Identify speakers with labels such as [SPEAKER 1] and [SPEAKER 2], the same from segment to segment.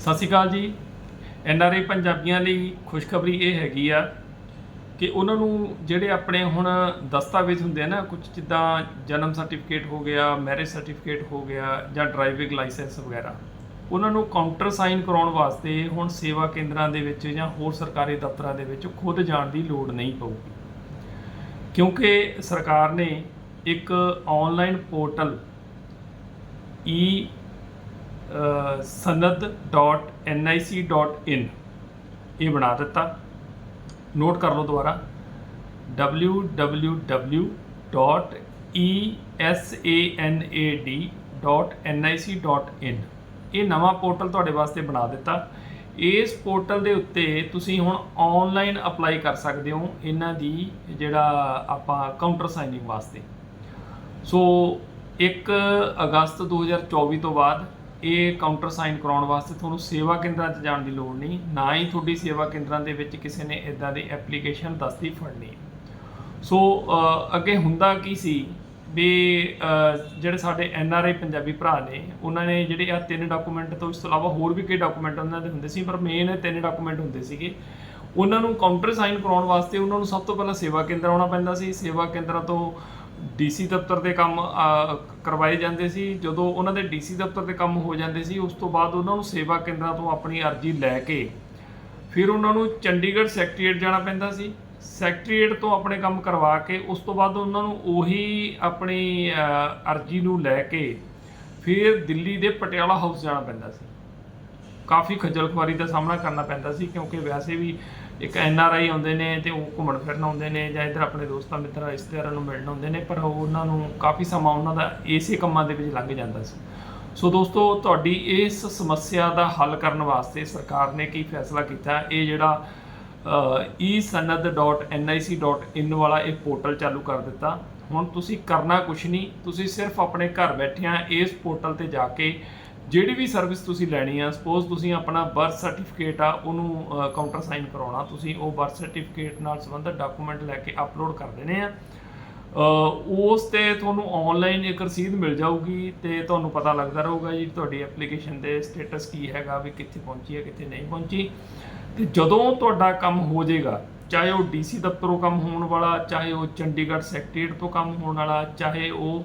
[SPEAKER 1] ਸਤਿ ਸ਼੍ਰੀ ਅਕਾਲ ਜੀ। N R I ਪੰਜਾਬੀਆਂ ਲਈ ਖੁਸ਼ਖਬਰੀ ਇਹ ਹੈਗੀ ਆ ਕਿ ਉਹਨਾਂ ਨੂੰ ਜਿਹੜੇ ਆਪਣੇ ਹੁਣ ਦਸਤਾਵੇਜ਼ ਹੁੰਦੇ ਆ ਨਾ ਕੁਝ ਜਿੱਦਾਂ ਜਨਮ ਸਰਟੀਫਿਕੇਟ ਹੋ ਗਿਆ, ਮੈਰਿਜ ਸਰਟੀਫਿਕੇਟ ਹੋ ਗਿਆ ਜਾਂ ਡਰਾਈਵਿੰਗ ਲਾਇਸੈਂਸ ਵਗੈਰਾ, ਉਹਨਾਂ ਨੂੰ ਕਾਊਂਟਰ ਸਾਈਨ ਕਰਾਉਣ ਵਾਸਤੇ ਹੁਣ ਸੇਵਾ ਕੇਂਦਰਾਂ ਦੇ ਵਿੱਚ ਜਾਂ ਹੋਰ ਸਰਕਾਰੀ ਦਫ਼ਤਰਾਂ ਦੇ ਵਿੱਚ ਖੁਦ ਜਾਣ ਦੀ ਲੋੜ ਨਹੀਂ ਪਊਗੀ। ਕਿਉਂਕਿ ਸਰਕਾਰ ਨੇ ਇੱਕ ਆਨਲਾਈਨ ਪੋਰਟਲ, ਈ sanad.nic.in ਇਹ ਬਣਾ ਦਿੱਤਾ। ਨੋਟ ਕਰ ਲਓ ਦੁਬਾਰਾ। Www.esanad.nic.in ਇਹ ਨਵਾਂ ਪੋਰਟਲ ਤੁਹਾਡੇ ਵਾਸਤੇ ਬਣਾ ਦਿੱਤਾ। ਇਸ ਪੋਰਟਲ ਦੇ ਉੱਤੇ ਤੁਸੀਂ ਹੁਣ ਆਨਲਾਈਨ ਅਪਲਾਈ ਕਰ ਸਕਦੇ ਹੋ ਇਹਨਾਂ ਦੀ ਜਿਹੜਾ ਆਪਾਂ ਕਾਊਂਟਰ ਸਾਈਨਿੰਗ ਵਾਸਤੇ। ਸੋ 1 ਅਗਸਤ 2024 ਤੋਂ ਬਾਅਦ ਇਹ ਕਾਊਂਟਰ ਸਾਈਨ ਕਰਾਉਣ ਵਾਸਤੇ ਤੁਹਾਨੂੰ ਸੇਵਾ ਕੇਂਦਰਾਂ 'ਚ ਜਾਣ ਦੀ ਲੋੜ ਨਹੀਂ, ਨਾ ਹੀ ਤੁਹਾਡੀ ਸੇਵਾ ਕੇਂਦਰਾਂ ਦੇ ਵਿੱਚ ਕਿਸੇ ਨੇ ਇਦਾਂ ਦੀ ਐਪਲੀਕੇਸ਼ਨ ਦੱਸਦੀ ਫੜਨੀ। ਸੋ ਅੱਗੇ ਹੁੰਦਾ ਕੀ ਸੀ ਵੀ ਜਿਹੜੇ ਸਾਡੇ ਐਨ ਆਰ ਆਈ ਪੰਜਾਬੀ ਭਰਾ ਨੇ, ਉਹਨਾਂ ਨੇ ਜਿਹੜੇ ਆ ਤਿੰਨ ਡਾਕੂਮੈਂਟ ਤੋਂ ਇਸ ਤੋਂ ਇਲਾਵਾ ਹੋਰ ਵੀ ਕਈ ਡਾਕੂਮੈਂਟ ਉਹਨਾਂ ਦੇ ਹੁੰਦੇ ਸੀ, ਪਰ ਮੇਨ ਤਿੰਨ ਡਾਕੂਮੈਂਟ ਹੁੰਦੇ ਸੀਗੇ। ਉਹਨਾਂ ਨੂੰ ਕਾਊਂਟਰ ਸਾਈਨ ਕਰਾਉਣ ਵਾਸਤੇ ਉਹਨਾਂ ਨੂੰ ਸਭ ਤੋਂ ਪਹਿਲਾਂ ਸੇਵਾ ਕੇਂਦਰ ਆਉਣਾ ਪੈਂਦਾ ਸੀ। ਸੇਵਾ ਕੇਂਦਰਾਂ ਤੋਂ ਡੀਸੀ ਦਫ਼ਤਰ ਦੇ ਕੰਮ ਕਰਵਾਏ ਜਾਂਦੇ ਸੀ। ਜਦੋਂ ਉਹਨਾਂ ਦੇ ਡੀਸੀ ਦਫ਼ਤਰ ਦੇ ਕੰਮ ਹੋ ਜਾਂਦੇ ਸੀ, ਉਸ ਤੋਂ ਬਾਅਦ ਉਹਨਾਂ ਨੂੰ ਸੇਵਾ ਕੇਂਦਰਾਂ ਤੋਂ ਆਪਣੀ ਅਰਜ਼ੀ ਲੈ ਕੇ ਫਿਰ ਉਹਨਾਂ ਨੂੰ ਚੰਡੀਗੜ੍ਹ ਸੈਕਟਰੀਏਟ ਜਾਣਾ ਪੈਂਦਾ ਸੀ। ਸੈਕਟਰੀਏਟ ਤੋਂ ਆਪਣੇ ਕੰਮ ਕਰਵਾ ਕੇ ਉਸ ਤੋਂ ਬਾਅਦ ਉਹਨਾਂ ਨੂੰ ਉਹੀ ਆਪਣੀ ਅਰਜ਼ੀ ਨੂੰ ਲੈ ਕੇ ਫਿਰ ਦਿੱਲੀ ਦੇ ਪਟਿਆਲਾ ਹਾਊਸ ਜਾਣਾ ਪੈਂਦਾ ਸੀ। ਕਾਫੀ ਖੱਜਲ ਖੁਆਰੀ ਦਾ ਸਾਹਮਣਾ ਕਰਨਾ ਪੈਂਦਾ ਸੀ ਕਿਉਂਕਿ ਵੈਸੇ ਵੀ ਇੱਕ ਐਨ ਆਰ ਆਈ ਆਉਂਦੇ ਨੇ ਤੇ ਉਹ ਘੁੰਮਣ ਫਿਰਨ ਆਉਂਦੇ ਨੇ ਜਾਂ ਇੱਧਰ ਆਪਣੇ ਦੋਸਤਾਂ ਮਿੱਤਰਾਂ, ਰਿਸ਼ਤੇਦਾਰਾਂ ਨੂੰ ਮਿਲਣ ਆਉਂਦੇ ਨੇ, ਪਰ ਉਹ ਉਹਨਾਂ ਨੂੰ ਕਾਫੀ ਸਮਾਂ ਉਹਨਾਂ ਦਾ ਇਸੇ ਕੰਮਾਂ ਦੇ ਵਿੱਚ ਲੰਘ ਜਾਂਦਾ ਸੀ। ਸੋ ਦੋਸਤੋ, ਤੁਹਾਡੀ ਇਸ ਸਮੱਸਿਆ ਦਾ ਹੱਲ ਕਰਨ ਵਾਸਤੇ ਸਰਕਾਰ ਨੇ ਕੀ ਫੈਸਲਾ ਕੀਤਾ? ਇਹ ਜਿਹੜਾ esanad.nic.in ਵਾਲਾ ਇਹ ਪੋਰਟਲ ਚਾਲੂ ਕਰ ਦਿੱਤਾ। ਹੁਣ ਤੁਸੀਂ ਕਰਨਾ ਕੁਛ ਨਹੀਂ, ਤੁਸੀਂ ਸਿਰਫ ਆਪਣੇ ਘਰ ਬੈਠਿਆਂ ਇਸ ਪੋਰਟਲ ਤੇ ਜਾ ਕੇ ਜਿਹੜੀ ਵੀ ਸਰਵਿਸ ਤੁਸੀਂ ਲੈਣੀ ਆ ਸਪੋਜ਼ ਤੁਸੀਂ ਆਪਣਾ ਬਰਥ ਸਰਟੀਫਿਕੇਟ ਆ, ਉਹਨੂੰ ਕਾਊਂਟਰ ਸਾਈਨ ਕਰਾਉਣਾ, ਤੁਸੀਂ ਉਹ ਬਰਥ ਸਰਟੀਫਿਕੇਟ ਨਾਲ ਸੰਬੰਧਿਤ ਡਾਕੂਮੈਂਟ ਲੈ ਕੇ ਅਪਲੋਡ ਕਰ ਦੇਣੇ ਆ। ਉਸ ਤੇ ਤੁਹਾਨੂੰ ਆਨਲਾਈਨ ਇੱਕ ਰਸੀਦ ਮਿਲ ਜਾਊਗੀ ਤੇ ਤੁਹਾਨੂੰ ਪਤਾ ਲੱਗਦਾ ਰਹੂਗਾ ਜੀ ਤੁਹਾਡੀ ਐਪਲੀਕੇਸ਼ਨ ਦੇ ਸਟੇਟਸ ਕੀ ਹੈਗਾ, ਵੀ ਕਿੱਥੇ ਪਹੁੰਚੀ ਹੈ, ਕਿੱਥੇ ਨਹੀਂ ਪਹੁੰਚੀ। ਤੇ ਜਦੋਂ ਤੁਹਾਡਾ ਕੰਮ ਹੋ ਜਾਏਗਾ, ਚਾਹੇ ਉਹ ਡੀਸੀ ਦਫ਼ਤਰੋਂ ਕੰਮ ਹੋਣ ਵਾਲਾ, ਚਾਹੇ ਉਹ ਚੰਡੀਗੜ੍ਹ ਸੈਕਟਰੀਏਟ ਤੋਂ ਕੰਮ ਹੋਣ ਵਾਲਾ, ਚਾਹੇ ਉਹ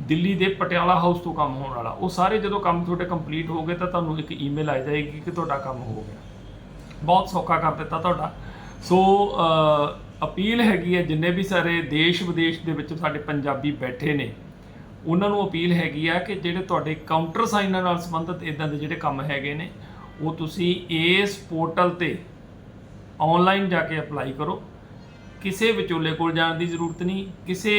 [SPEAKER 1] ਦਿੱਲੀ ਦੇ ਪਟਿਆਲਾ ਹਾਊਸ ਤੋਂ ਕੰਮ ਹੋਣ ਵਾਲਾ। ਉਹ ਸਾਰੇ ਜਦੋਂ ਕੰਮ ਤੁਹਾਡੇ ਕੰਪਲੀਟ ਹੋ ਗਏ ਤਾਂ ਤੁਹਾਨੂੰ ਇੱਕ ਈਮੇਲ ਆ ਜਾਏਗੀ ਕਿ ਤੁਹਾਡਾ ਕੰਮ ਹੋ ਗਿਆ। ਬਹੁਤ ਸੌਖਾ ਕਰ ਦਿੱਤਾ ਤੁਹਾਡਾ। ਸੋ ਅਪੀਲ ਹੈਗੀ ਹੈ, ਜਿੰਨੇ ਵੀ ਸਾਰੇ ਦੇਸ਼ ਵਿਦੇਸ਼ ਦੇ ਵਿੱਚ ਸਾਡੇ ਪੰਜਾਬੀ ਬੈਠੇ ਨੇ, ਉਹਨਾਂ ਨੂੰ ਅਪੀਲ ਹੈਗੀ ਆ ਕਿ ਜਿਹੜੇ ਤੁਹਾਡੇ ਕਾਊਂਟਰ ਸਾਈਨਾਂ ਨਾਲ ਸੰਬੰਧਿਤ ਇਦਾਂ ਦੇ ਜਿਹੜੇ ਕੰਮ ਹੈਗੇ ਨੇ, ਉਹ ਤੁਸੀਂ ਇਸ ਪੋਰਟਲ ਤੇ ਆਨਲਾਈਨ ਜਾ ਕੇ ਅਪਲਾਈ ਕਰੋ। ਕਿਸੇ ਵਿਚੋਲੇ ਕੋਲ ਜਾਣ ਦੀ ਜ਼ਰੂਰਤ ਨਹੀਂ, ਕਿਸੇ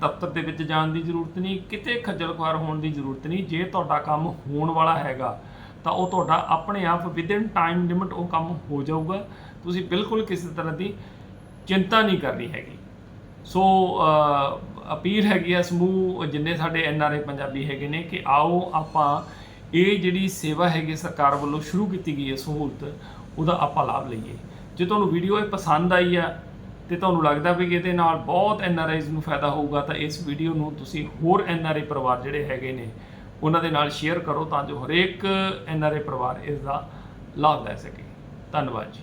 [SPEAKER 1] ਦਫ਼ਤਰ ਦੇ ਵਿੱਚ ਜਾਣ ਦੀ ਜ਼ਰੂਰਤ ਨਹੀਂ, ਕਿਤੇ ਖੱਜਲ ਖੁਆਰ ਹੋਣ ਦੀ ਜ਼ਰੂਰਤ ਨਹੀਂ। ਜੇ ਤੁਹਾਡਾ ਕੰਮ ਹੋਣ ਵਾਲਾ ਹੈਗਾ, ਤਾਂ ਉਹ ਤੁਹਾਡਾ ਆਪਣੇ ਆਪ ਵਿਦਿਨ ਟਾਈਮ ਲਿਮਿਟ ਉਹ ਕੰਮ ਹੋ ਜਾਊਗਾ। ਤੁਸੀਂ ਬਿਲਕੁਲ ਕਿਸੇ ਤਰ੍ਹਾਂ ਦੀ ਚਿੰਤਾ ਨਹੀਂ ਕਰਨੀ ਹੈਗੀ। ਸੋ ਅਪੀਲ ਹੈਗੀ ਆ ਸਮੂਹ, ਜਿੰਨੇ ਸਾਡੇ ਐਨ ਆਰ ਆਈ ਪੰਜਾਬੀ ਹੈਗੇ ਨੇ ਕਿ ਆਓ ਆਪਾਂ ਇਹ ਜਿਹੜੀ ਸੇਵਾ ਹੈਗੀ ਸਰਕਾਰ ਵੱਲੋਂ ਸ਼ੁਰੂ ਕੀਤੀ ਗਈ ਹੈ ਸਹੂਲਤ, ਉਹਦਾ ਆਪਾਂ ਲਾਭ ਲਈਏ। ਜੇ ਤੁਹਾਨੂੰ ਵੀਡੀਓ ਇਹ ਪਸੰਦ ਆਈ ਆ ਤੇ ਤੁਹਾਨੂੰ ਲੱਗਦਾ ਵੀ ਇਹਦੇ ਨਾਲ ਬਹੁਤ ਐਨ ਆਰ ਆਈਜ਼ ਨੂੰ ਫਾਇਦਾ ਹੋਊਗਾ, ਤਾਂ ਇਸ ਵੀਡੀਓ ਨੂੰ ਤੁਸੀਂ ਹੋਰ ਐਨ ਆਰ ਆਈ ਪਰਿਵਾਰ ਜਿਹੜੇ ਹੈਗੇ ਨੇ, ਉਹਨਾਂ ਦੇ ਨਾਲ ਸ਼ੇਅਰ ਕਰੋ ਤਾਂ ਜੋ ਹਰੇਕ ਐਨ ਆਰ ਆਈ ਪਰਿਵਾਰ ਇਸ ਦਾ ਲਾਭ ਲੈ ਸਕੇ। ਧੰਨਵਾਦ ਜੀ।